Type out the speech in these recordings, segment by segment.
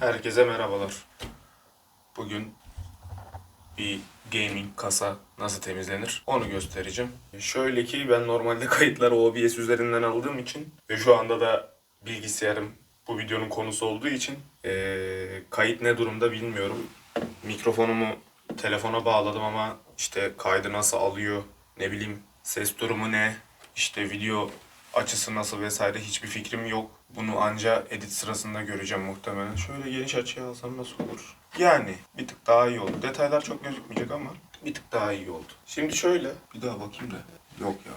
Herkese merhabalar. Bugün bir gaming kasa nasıl temizlenir onu göstereceğim. Şöyle ki ben normalde kayıtları OBS üzerinden aldığım için ve şu anda da bilgisayarım bu videonun konusu olduğu için eee, kayıt ne durumda bilmiyorum. Mikrofonumu telefona bağladım ama işte kaydı nasıl alıyor ne bileyim ses durumu ne işte video açısı nasıl vesaire hiçbir fikrim yok. Bunu anca edit sırasında göreceğim muhtemelen. Şöyle geniş açıya alsam nasıl olur? Yani bir tık daha iyi oldu. Detaylar çok gözükmeyecek ama bir tık daha iyi oldu. Şimdi şöyle bir daha bakayım da. Yok ya.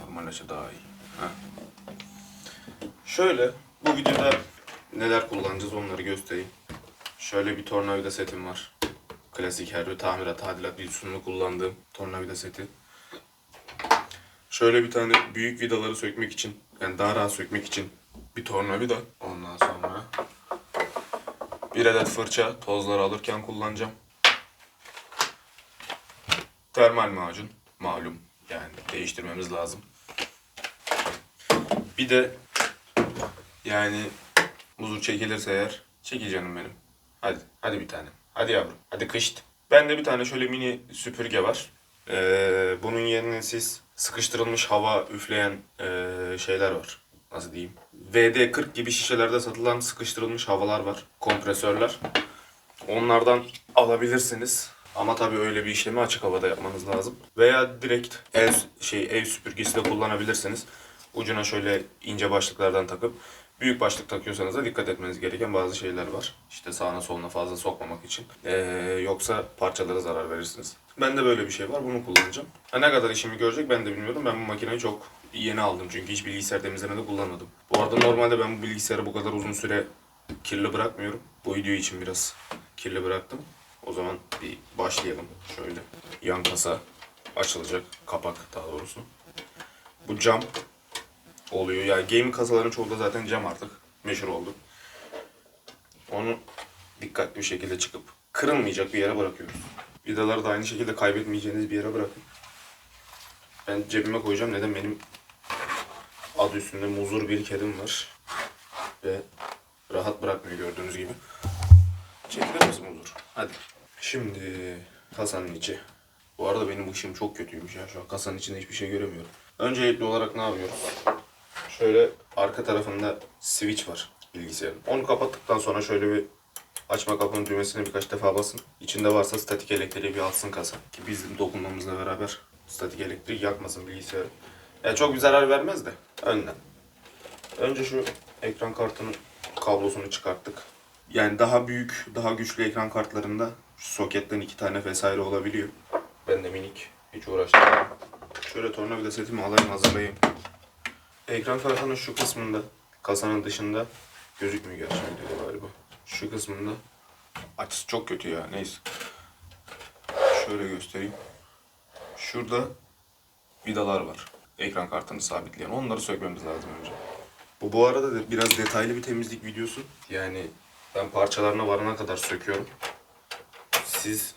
Normal açı daha iyi. Heh. Şöyle bu videoda neler kullanacağız onları göstereyim. Şöyle bir tornavida setim var. Klasik her bir tamirat, tadilat videosunda kullandığım tornavida seti. Şöyle bir tane büyük vidaları sökmek için, yani daha rahat sökmek için bir tornavida. Ondan sonra bir adet fırça tozları alırken kullanacağım. Termal macun malum yani değiştirmemiz lazım. Bir de yani muzur çekilirse eğer çekil canım benim. Hadi hadi bir tane. Hadi yavrum. Hadi kışt. Bende bir tane şöyle mini süpürge var. Ee, bunun yerine siz sıkıştırılmış hava üfleyen ee, şeyler var. Nasıl diyeyim? VD40 gibi şişelerde satılan sıkıştırılmış havalar var. Kompresörler. Onlardan alabilirsiniz. Ama tabii öyle bir işlemi açık havada yapmanız lazım. Veya direkt ev şey ev süpürgesi de kullanabilirsiniz. Ucuna şöyle ince başlıklardan takıp büyük başlık takıyorsanız da dikkat etmeniz gereken bazı şeyler var. İşte sağına soluna fazla sokmamak için. Ee, yoksa parçalara zarar verirsiniz. Bende böyle bir şey var. Bunu kullanacağım. Ha, ne kadar işimi görecek ben de bilmiyorum. Ben bu makineyi çok yeni aldım çünkü hiç bilgisayar temizlemede kullanmadım. Bu arada normalde ben bu bilgisayarı bu kadar uzun süre kirli bırakmıyorum. Bu video için biraz kirli bıraktım. O zaman bir başlayalım. Şöyle yan kasa açılacak. Kapak daha doğrusu. Bu cam oluyor. Yani gaming kasaların çoğu da zaten cam artık. Meşhur oldu. Onu dikkatli bir şekilde çıkıp kırılmayacak bir yere bırakıyoruz. Vidaları da aynı şekilde kaybetmeyeceğiniz bir yere bırakın. Ben cebime koyacağım. Neden benim adı üstünde muzur bir kedim var. Ve rahat bırakmıyor gördüğünüz gibi. Çekilir misin muzur? Hadi. Şimdi kasanın içi. Bu arada benim ışığım çok kötüymüş ya. Şu an kasanın içinde hiçbir şey göremiyorum. Öncelikli olarak ne yapıyoruz? Şöyle arka tarafında switch var bilgisayarın. Onu kapattıktan sonra şöyle bir açma kapının düğmesine birkaç defa basın. İçinde varsa statik elektriği bir alsın kasa. Ki bizim dokunmamızla beraber statik elektriği yakmasın bilgisayarı. Yani çok bir zarar vermez de önden. Önce şu ekran kartının kablosunu çıkarttık. Yani daha büyük, daha güçlü ekran kartlarında soketten iki tane vesaire olabiliyor. Ben de minik, hiç uğraştırmadım. Şöyle tornavida setimi alayım hazırlayayım. Ekran kartının şu kısmında, kasanın dışında gözükmüyor gerçi videoda galiba. Şu kısmında açısı çok kötü ya neyse. Şöyle göstereyim. Şurada vidalar var. Ekran kartını sabitleyen. Onları sökmemiz lazım önce. Bu bu arada da biraz detaylı bir temizlik videosu. Yani ben parçalarına varana kadar söküyorum. Siz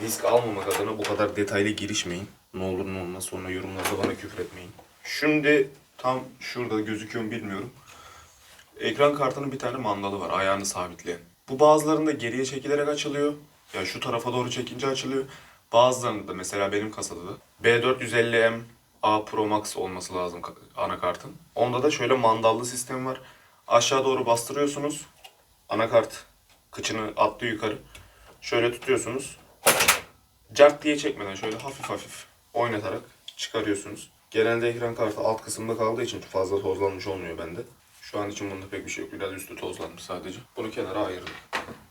risk almamak adına bu kadar detaylı girişmeyin. Ne olur ne olmaz sonra yorumlarda bana küfür etmeyin. Şimdi tam şurada gözüküyor mu bilmiyorum. Ekran kartının bir tane mandalı var ayağını sabitleyen. Bu bazılarında geriye çekilerek açılıyor. Ya şu tarafa doğru çekince açılıyor. Bazılarında mesela benim kasada da B450M A Pro Max olması lazım ka- anakartın. Onda da şöyle mandallı sistem var. Aşağı doğru bastırıyorsunuz. Anakart kıçını attı yukarı. Şöyle tutuyorsunuz. Cart diye çekmeden şöyle hafif hafif oynatarak çıkarıyorsunuz. Genelde ekran kartı alt kısımda kaldığı için fazla tozlanmış olmuyor bende. Şu an için bunda pek bir şey yok. Biraz üstü tozlanmış sadece. Bunu kenara ayırdık.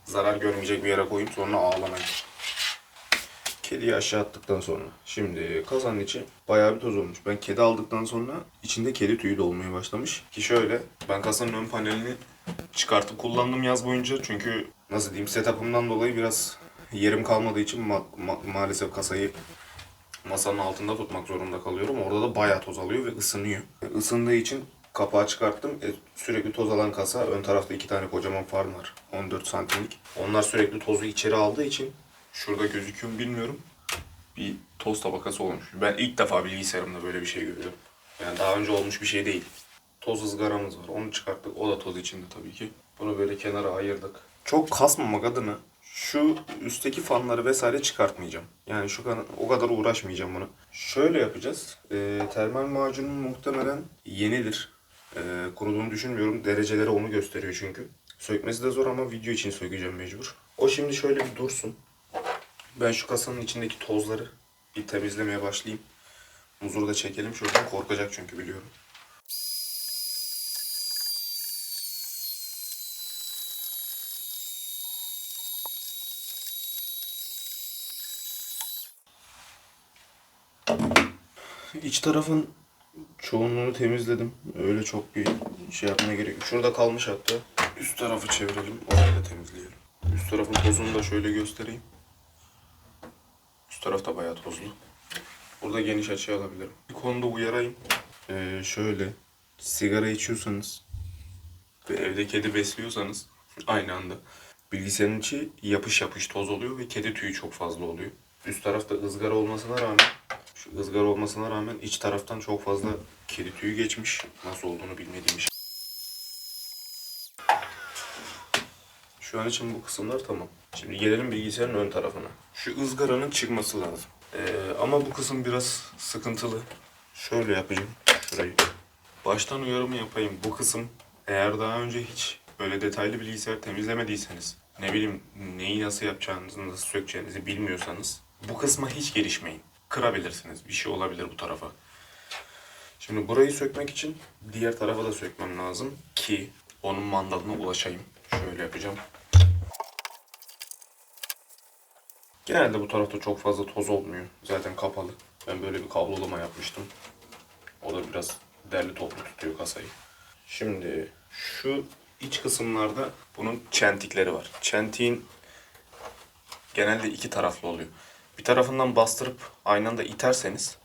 Zarar görmeyecek bir yere koyup sonra ağlamayın. Kediyi aşağı attıktan sonra. Şimdi kasanın içi bayağı bir toz olmuş. Ben kedi aldıktan sonra içinde kedi tüyü de olmaya başlamış. Ki şöyle ben kasanın ön panelini çıkartıp kullandım yaz boyunca. Çünkü nasıl diyeyim setup'ımdan dolayı biraz yerim kalmadığı için ma- ma- maalesef kasayı masanın altında tutmak zorunda kalıyorum. Orada da bayağı toz alıyor ve ısınıyor. Isındığı için kapağı çıkarttım. E, sürekli toz alan kasa. Ön tarafta iki tane kocaman far var. 14 santimlik. Onlar sürekli tozu içeri aldığı için şurada gözüküyor mu bilmiyorum. Bir toz tabakası olmuş. Ben ilk defa bilgisayarımda böyle bir şey görüyorum. Yani daha önce olmuş bir şey değil. Toz ızgaramız var. Onu çıkarttık. O da toz içinde tabii ki. Bunu böyle kenara ayırdık. çok kasmamak adına şu üstteki fanları vesaire çıkartmayacağım. Yani şu kadar, o kadar uğraşmayacağım buna. Şöyle yapacağız. Ee, termal macunun muhtemelen yenidir. Ee, kuruduğunu düşünmüyorum. Dereceleri onu gösteriyor çünkü. Sökmesi de zor ama video için sökeceğim mecbur. O şimdi şöyle bir dursun. Ben şu kasanın içindeki tozları bir temizlemeye başlayayım. Muzuru da çekelim şuradan korkacak çünkü biliyorum. İç tarafın çoğunluğunu temizledim. Öyle çok bir şey yapmaya gerek yok. Şurada kalmış hatta. Üst tarafı çevirelim. Orayı da temizleyelim. Üst tarafın tozunu da şöyle göstereyim. Üst taraf da bayağı tozlu. Burada geniş açı alabilirim. Bir konuda uyarayım. Ee, şöyle sigara içiyorsanız ve evde kedi besliyorsanız aynı anda bilgisayarın içi yapış yapış toz oluyor ve kedi tüyü çok fazla oluyor. Üst tarafta ızgara olmasına rağmen şu ızgara olmasına rağmen iç taraftan çok fazla kedi tüyü geçmiş. Nasıl olduğunu bilmediğim için. Şu an için bu kısımlar tamam. Şimdi gelelim bilgisayarın ön tarafına. Şu ızgaranın çıkması lazım. Ee, ama bu kısım biraz sıkıntılı. Şöyle yapacağım. Şurayı. Baştan uyarımı yapayım. Bu kısım eğer daha önce hiç böyle detaylı bilgisayar temizlemediyseniz, ne bileyim neyi nasıl yapacağınızı, nasıl sökeceğinizi bilmiyorsanız bu kısma hiç girişmeyin. Kırabilirsiniz. Bir şey olabilir bu tarafa. Şimdi burayı sökmek için diğer tarafa da sökmem lazım ki onun mandalına ulaşayım. Şöyle yapacağım. Genelde bu tarafta çok fazla toz olmuyor. Zaten kapalı. Ben böyle bir kablolama yapmıştım. O da biraz derli toplu tutuyor kasayı. Şimdi şu iç kısımlarda bunun çentikleri var. Çentiğin genelde iki taraflı oluyor. Bir tarafından bastırıp aynı anda iterseniz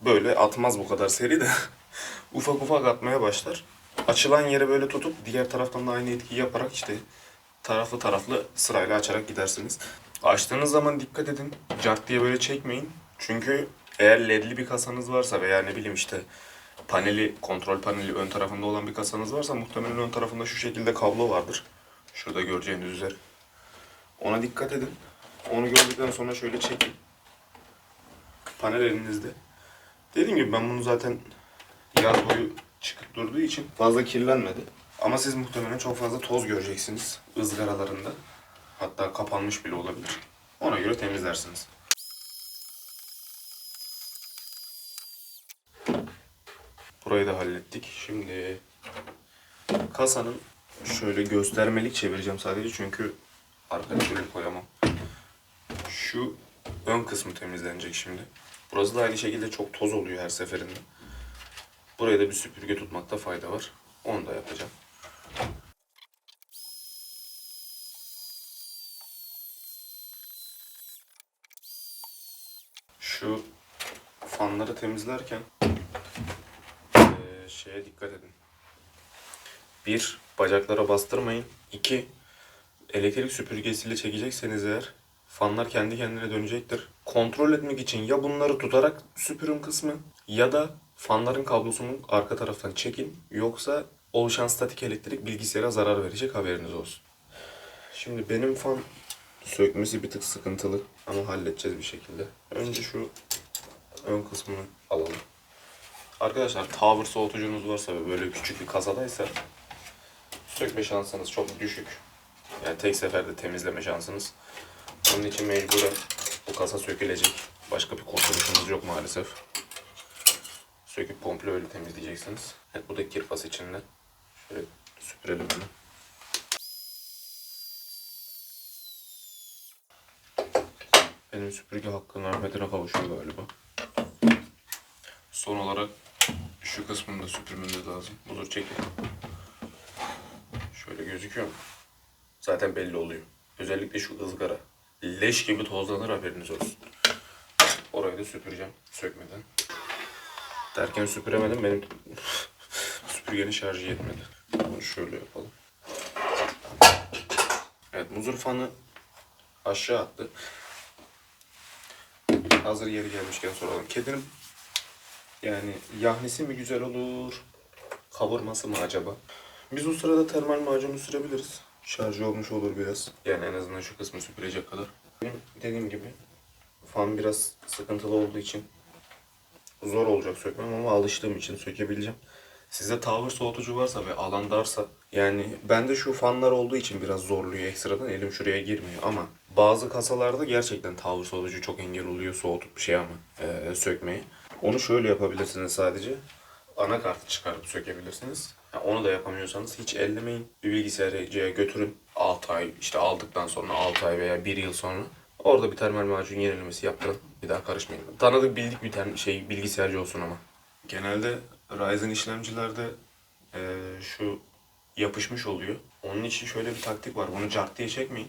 böyle atmaz bu kadar seri de ufak ufak atmaya başlar. Açılan yere böyle tutup diğer taraftan da aynı etkiyi yaparak işte taraflı taraflı sırayla açarak gidersiniz. Açtığınız zaman dikkat edin. Cart diye böyle çekmeyin. Çünkü eğer ledli bir kasanız varsa veya ne bileyim işte paneli, kontrol paneli ön tarafında olan bir kasanız varsa muhtemelen ön tarafında şu şekilde kablo vardır. Şurada göreceğiniz üzere. Ona dikkat edin. Onu gördükten sonra şöyle çekin. Panel elinizde. Dediğim gibi ben bunu zaten yaz boyu çıkıp durduğu için fazla kirlenmedi. Ama siz muhtemelen çok fazla toz göreceksiniz ızgaralarında. Hatta kapanmış bile olabilir. Ona göre temizlersiniz. Burayı da hallettik. Şimdi kasanın şöyle göstermelik çevireceğim sadece çünkü arkaya türlü koyamam. Şu ön kısmı temizlenecek şimdi. Burası da aynı şekilde çok toz oluyor her seferinde. Buraya da bir süpürge tutmakta fayda var. Onu da yapacağım. Şu fanları temizlerken eee, şeye dikkat edin. Bir, bacaklara bastırmayın. İki, elektrik süpürgesiyle çekecekseniz eğer fanlar kendi kendine dönecektir. Kontrol etmek için ya bunları tutarak süpürün kısmı ya da fanların kablosunu arka taraftan çekin. Yoksa oluşan statik elektrik bilgisayara zarar verecek haberiniz olsun. Şimdi benim fan sökmesi bir tık sıkıntılı ama halledeceğiz bir şekilde. Önce şu ön kısmını alalım. Arkadaşlar tower soğutucunuz varsa ve böyle küçük bir kasadaysa sökme şansınız çok düşük. Yani tek seferde temizleme şansınız. Onun için mecburen bu kasa sökülecek. Başka bir kurtuluşunuz yok maalesef. Söküp komple öyle temizleyeceksiniz. Evet, bu da kirpas içinde. Şöyle süpürelim bunu. Benim süpürge hakkının rahmetine kavuşuyor galiba. Son olarak şu kısmını da süpürmemiz lazım. Budur çekin. Şöyle gözüküyor mu? Zaten belli oluyor. Özellikle şu ızgara. Leş gibi tozlanır haberiniz olsun. Orayı da süpüreceğim sökmeden. Derken süpüremedim benim süpürgenin şarjı yetmedi. Bunu şöyle yapalım. Evet muzur fanı aşağı attı. Hazır yeri gelmişken soralım. Kedinin yani yahnisi mi güzel olur? Kavurması mı acaba? Biz o sırada termal macunu sürebiliriz. Şarj olmuş olur biraz. Yani en azından şu kısmı süpürecek kadar. Benim dediğim gibi fan biraz sıkıntılı olduğu için zor olacak sökmem ama alıştığım için sökebileceğim. Sizde tower soğutucu varsa ve alan darsa yani bende şu fanlar olduğu için biraz zorluyor ekstradan elim şuraya girmiyor ama bazı kasalarda gerçekten tower soğutucu çok engel oluyor soğutup bir şey ama eee sökmeyi. Onu şöyle yapabilirsiniz sadece. Anakartı çıkarıp sökebilirsiniz. Ha, onu da yapamıyorsanız hiç ellemeyin. Bir bilgisayarcıya götürün. 6 ay işte aldıktan sonra 6 ay veya 1 yıl sonra orada bir termal macun yenilemesi yaptırın. Bir daha karışmayın. Tanıdık bildik bir tane şey bilgisayarcı olsun ama. Genelde Ryzen işlemcilerde eee, şu yapışmış oluyor. Onun için şöyle bir taktik var. Bunu cart diye çekmeyin.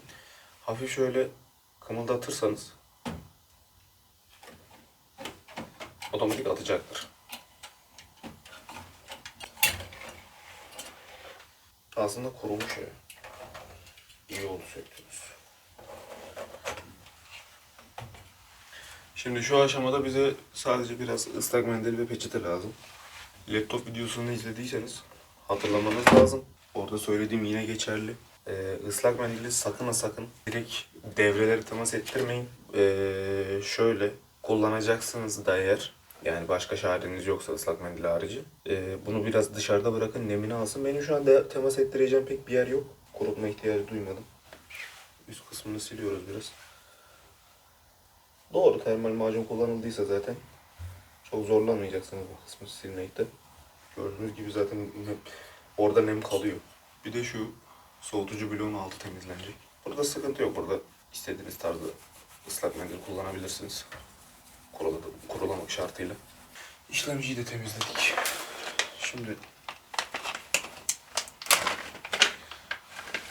Hafif şöyle kımıldatırsanız otomatik atacaktır. Aslında kurumuş ya. İyi oldu söktünüz. Şimdi şu aşamada bize sadece biraz ıslak mendil ve peçete lazım. Laptop videosunu izlediyseniz hatırlamanız lazım. Orada söylediğim yine geçerli. Ee, ıslak mendili sakın ha sakın direkt devreleri temas ettirmeyin. Ee, şöyle kullanacaksınız da eğer yani başka çareniz yoksa ıslak mendil harici. ee, bunu biraz dışarıda bırakın nemini alsın. Benim şu anda temas ettireceğim pek bir yer yok. Kurutma ihtiyacı duymadım. Üst kısmını siliyoruz biraz. Doğru termal macun kullanıldıysa zaten çok zorlanmayacaksınız bu kısmı silmekte. Gördüğünüz gibi zaten orada nem kalıyor. Bir de şu soğutucu bloğun altı temizlenecek. Burada sıkıntı yok. Burada istediğiniz tarzda ıslak mendil kullanabilirsiniz. Kuruladı, kurulamak şartıyla. İşlemciyi de temizledik. Şimdi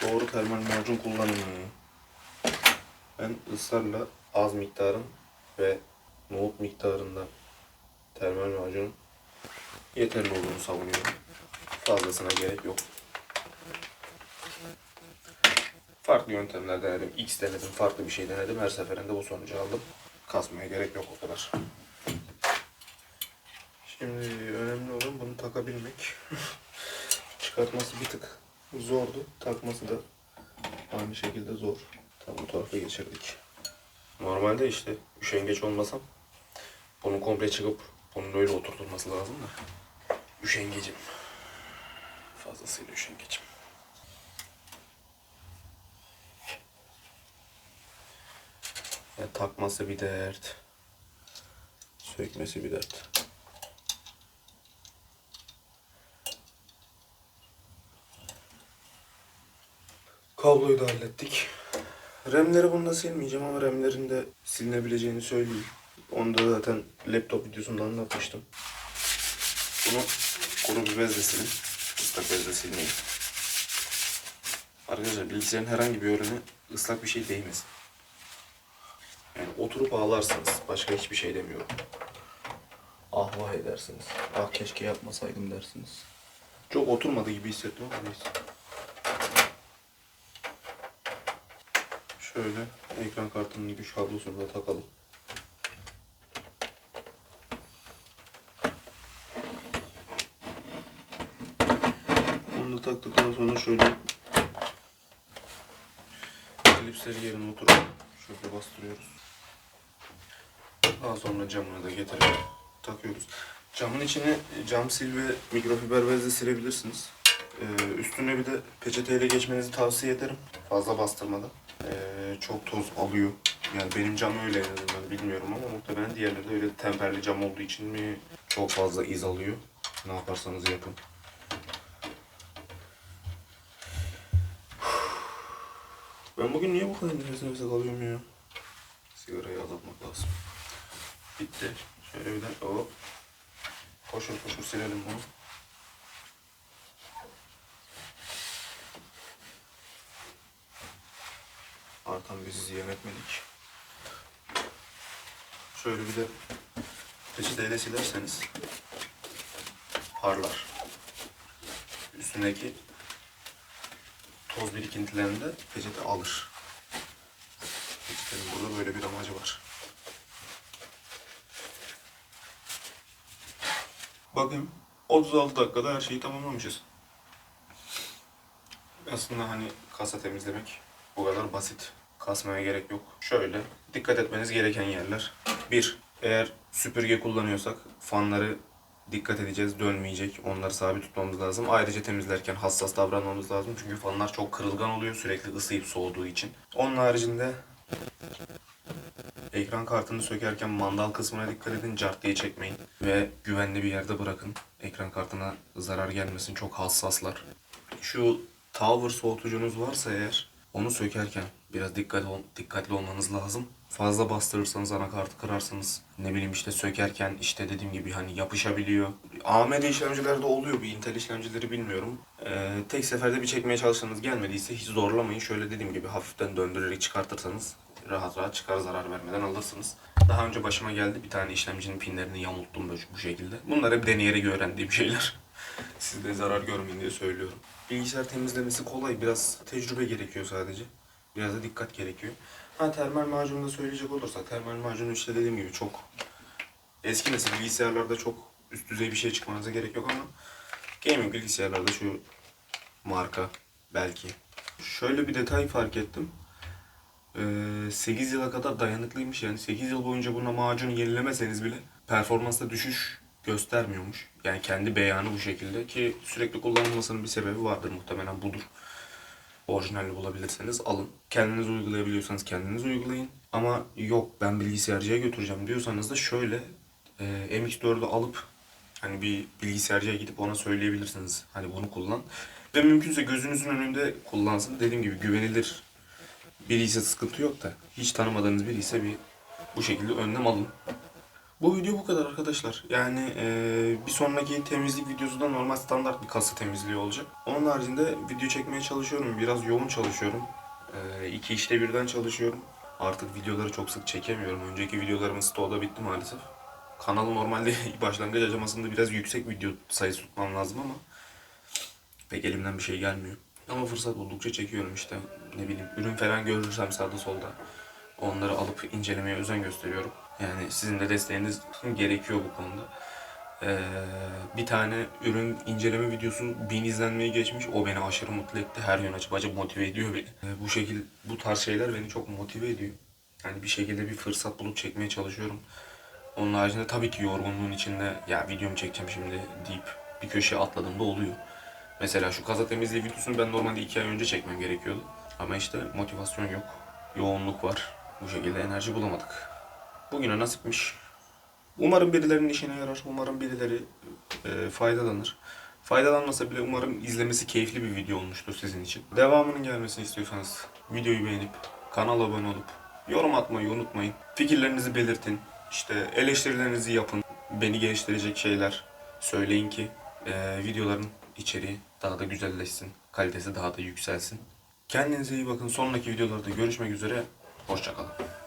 doğru termal macun kullanımı. Ben ısrarla az miktarın ve nohut miktarında termal macunun yeterli olduğunu savunuyorum. Fazlasına gerek yok. Farklı yöntemler denedim. X denedim, farklı bir şey denedim. Her seferinde bu sonucu aldım. Kasmaya gerek yok o kadar. Şimdi önemli olan bunu takabilmek. Çıkartması bir tık zordu. Takması da aynı şekilde zor. Tam bu tarafa geçirdik. Normalde işte üşengeç olmasam bunun komple çıkıp bunun öyle oturtulması lazım da. Üşengecim. Fazlasıyla üşengecim. Ya takması bir dert. Sökmesi bir dert. Kabloyu da hallettik. RAM'leri bunda silmeyeceğim ama RAM'lerin de silinebileceğini söyleyeyim. Onu da zaten laptop videosunda anlatmıştım. Bunu kuru bir bezle silin. Islak bezle silmeyin. Arkadaşlar bilgisayarın herhangi bir yönüne ıslak bir şey değmesin. Oturup ağlarsınız. Başka hiçbir şey demiyorum. Ah vah edersiniz. Ah keşke yapmasaydım dersiniz. Çok oturmadı gibi hissettim ama neyse. Şöyle ekran kartının güç kablosunu da takalım. Onu da taktıktan sonra şöyle klipsleri yerine oturup şöyle bastırıyoruz. Daha sonra camını da getirip takıyoruz. Camın içine cam sil ve mikrofiber bezle silebilirsiniz. Ee, üstüne bir de peçeteyle geçmenizi tavsiye ederim. Fazla bastırmadan. Ee, çok toz alıyor. Yani benim cam öyle en bilmiyorum ama muhtemelen diğerleri de öyle temperli cam olduğu için mi çok fazla iz alıyor. Ne yaparsanız yapın. Ben bugün niye bu kadar nefes nefese kalıyorum ya? Sigarayı azaltmak lazım. Bitti. Şöyle bir de o koşur koşur silelim bunu. Artan bizi ziyan etmedik. Şöyle bir de peçeteyle silerseniz parlar. Üstündeki toz birikintilerini de peçete alır. Peçetenin burada böyle bir amacı var. Bakın 36 dakikada her şeyi tamamlamışız. Aslında hani kasa temizlemek bu kadar basit. Kasmaya gerek yok. Şöyle dikkat etmeniz gereken yerler. Bir, eğer süpürge kullanıyorsak fanları dikkat edeceğiz. Dönmeyecek. Onları sabit tutmamız lazım. Ayrıca temizlerken hassas davranmamız lazım. Çünkü fanlar çok kırılgan oluyor sürekli ısıyıp soğuduğu için. Onun haricinde ekran kartını sökerken mandal kısmına dikkat edin. Cart diye çekmeyin. Ve güvenli bir yerde bırakın. Ekran kartına zarar gelmesin. Çok hassaslar. Şu tower soğutucunuz varsa eğer onu sökerken biraz dikkat ol, dikkatli olmanız lazım. Fazla bastırırsanız anakartı kırarsınız. Ne bileyim işte sökerken işte dediğim gibi hani yapışabiliyor. AMD işlemcilerde oluyor. Bir Intel işlemcileri bilmiyorum. Ee, tek seferde bir çekmeye çalışsanız gelmediyse hiç zorlamayın. Şöyle dediğim gibi hafiften döndürerek çıkartırsanız rahat rahat çıkar zarar vermeden alırsınız. Daha önce başıma geldi bir tane işlemcinin pinlerini yamulttum böyle bu şekilde. Bunlar hep deneyerek öğrendiğim şeyler. Siz de zarar görmeyin diye söylüyorum. Bilgisayar temizlemesi kolay. Biraz tecrübe gerekiyor sadece. Biraz da dikkat gerekiyor. Ha termal macunu da söyleyecek olursak termal macunu işte dediğim gibi çok eski nesil bilgisayarlarda çok üst düzey bir şey çıkmanıza gerek yok ama gaming bilgisayarlarda şu marka belki. Şöyle bir detay fark ettim. Ee, 8 yıla kadar dayanıklıymış yani 8 yıl boyunca buna macun yenilemeseniz bile performansta düşüş göstermiyormuş. Yani kendi beyanı bu şekilde ki sürekli kullanılmasının bir sebebi vardır muhtemelen budur. Orijinalini bulabilirseniz alın. Kendiniz uygulayabiliyorsanız kendiniz uygulayın. Ama yok ben bilgisayarcıya götüreceğim diyorsanız da şöyle e, MX4'ü alıp hani bir bilgisayarcıya gidip ona söyleyebilirsiniz. Hani bunu kullan. Ve mümkünse gözünüzün önünde kullansın. Dediğim gibi güvenilir biri ise sıkıntı yok da hiç tanımadığınız biri ise bir bu şekilde önlem alın. Bu video bu kadar arkadaşlar. Yani eee, bir sonraki temizlik videosu da normal standart bir kasa temizliği olacak. Onun haricinde video çekmeye çalışıyorum. Biraz yoğun çalışıyorum. Eee iki işte birden çalışıyorum. Artık videoları çok sık çekemiyorum. Önceki videolarımın stoğda bitti maalesef. Kanalı normalde başlangıç aşamasında biraz yüksek video sayısı tutmam lazım ama pek elimden bir şey gelmiyor. Ama fırsat buldukça çekiyorum işte. Ne bileyim ürün falan görürsem sağda solda onları alıp incelemeye özen gösteriyorum. Yani sizin de desteğiniz gerekiyor bu konuda. Ee, bir tane ürün inceleme videosu bin izlenmeyi geçmiş. O beni aşırı mutlu etti. Her yön açıp açıp motive ediyor beni. Ee, bu şekil, bu tarz şeyler beni çok motive ediyor. Yani bir şekilde bir fırsat bulup çekmeye çalışıyorum. Onun haricinde tabii ki yorgunluğun içinde ya videomu çekeceğim şimdi deyip bir köşeye atladığımda oluyor. Mesela şu kaza temizliği videosunu ben normalde iki ay önce çekmem gerekiyordu. Ama işte motivasyon yok. Yoğunluk var. Bu şekilde enerji bulamadık. Bugüne nasipmiş. Umarım birilerinin işine yarar. Umarım birileri e, faydalanır. Faydalanmasa bile umarım izlemesi keyifli bir video olmuştur sizin için. Devamının gelmesini istiyorsanız videoyu beğenip kanala abone olup yorum atmayı unutmayın. Fikirlerinizi belirtin. İşte eleştirilerinizi yapın. Beni geliştirecek şeyler söyleyin ki e, videoların içeriği daha da güzelleşsin. Kalitesi daha da yükselsin. Kendinize iyi bakın. Sonraki videolarda görüşmek üzere. Hoşçakalın.